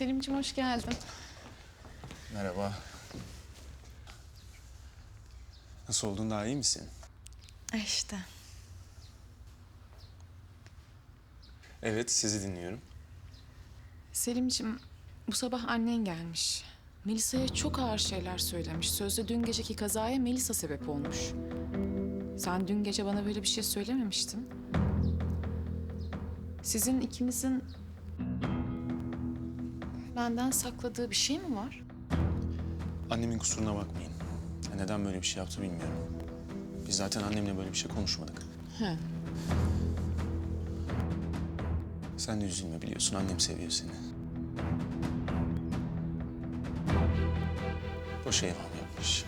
Selim'ciğim hoş geldin. Merhaba. Nasıl oldun daha iyi misin? E işte. Evet sizi dinliyorum. Selim'ciğim bu sabah annen gelmiş. Melisa'ya çok ağır şeyler söylemiş. Sözde dün geceki kazaya Melisa sebep olmuş. Sen dün gece bana böyle bir şey söylememiştin. Sizin ikimizin benden sakladığı bir şey mi var? Annemin kusuruna bakmayın. Ya Neden böyle bir şey yaptı bilmiyorum. Biz zaten annemle böyle bir şey konuşmadık. He. Sen de üzülme biliyorsun annem seviyor seni. Boş eyvam yapmış.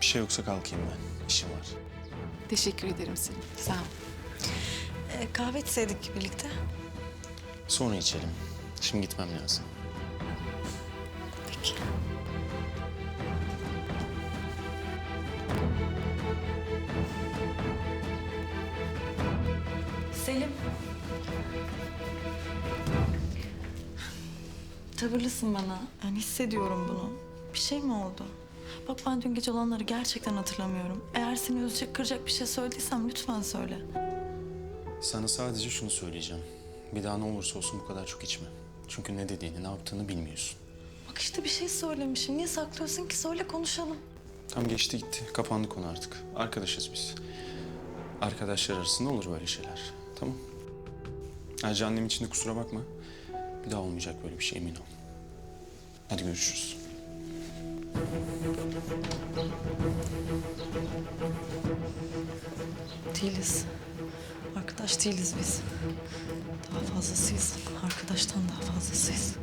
Bir şey yoksa kalkayım ben. İşim var. Teşekkür ederim Selim. Sağ ol. Ee, kahve içseydik birlikte. Sonra içelim. Şimdi gitmem lazım. Peki. Selim. Tavırlısın bana. Yani hissediyorum bunu. Bir şey mi oldu? Bak ben dün gece olanları gerçekten hatırlamıyorum. Eğer seni üzecek, kıracak bir şey söylediysem lütfen söyle. Sana sadece şunu söyleyeceğim. Bir daha ne olursa olsun bu kadar çok içme. Çünkü ne dediğini, ne yaptığını bilmiyorsun. Bak işte bir şey söylemişim. Niye saklıyorsun ki? Söyle konuşalım. Tam geçti gitti. Kapandı konu artık. Arkadaşız biz. Arkadaşlar arasında olur böyle şeyler. Tamam. Ayrıca annem için de kusura bakma. Bir daha olmayacak böyle bir şey emin ol. Hadi görüşürüz. Değiliz. Arkadaş değiliz biz. Daha fazlasıyız. Arkadaştan daha fazlasıyız.